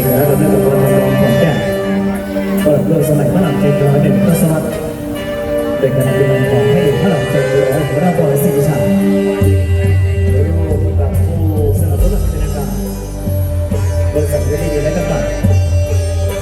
ด็กแะเราได้รับรางวัลของแก่เปิดเรืสมัยพระหลังเจริญร้อยหนึ่งพระสวัสดิ์เป็นการเป็นของให้พระหลังเจริญร้อยหัวหน้าบริษัทวิชาบริษัทวิทยุและการ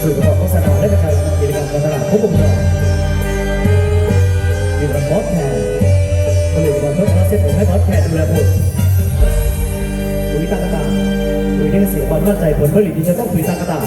สื่อประกอบโฆษณาและประชาสัมพันธ์กิจการตลาดควบคุม ผลผลิตที่จะต้องคุยตั้งกระดาษ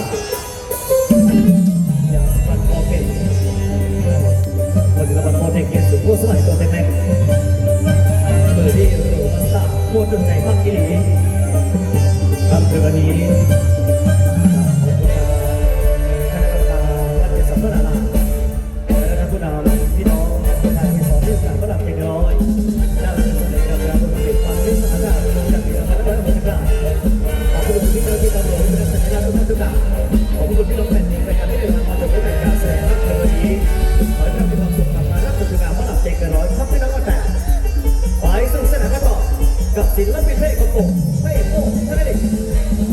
ขอคุณพี่น้องเพลงราการที่เดินทางมาจนถึงการแสดงรัดันนี้ขอให้ท่านมีความสุขกลับรับชมงานว่าหลับใจเกินร้อยครับพี่น้องก็แต่ไปสนุสนานกัต่อกับศิลปินเพลงของผมเพลงโอ้ท่านนี้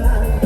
love.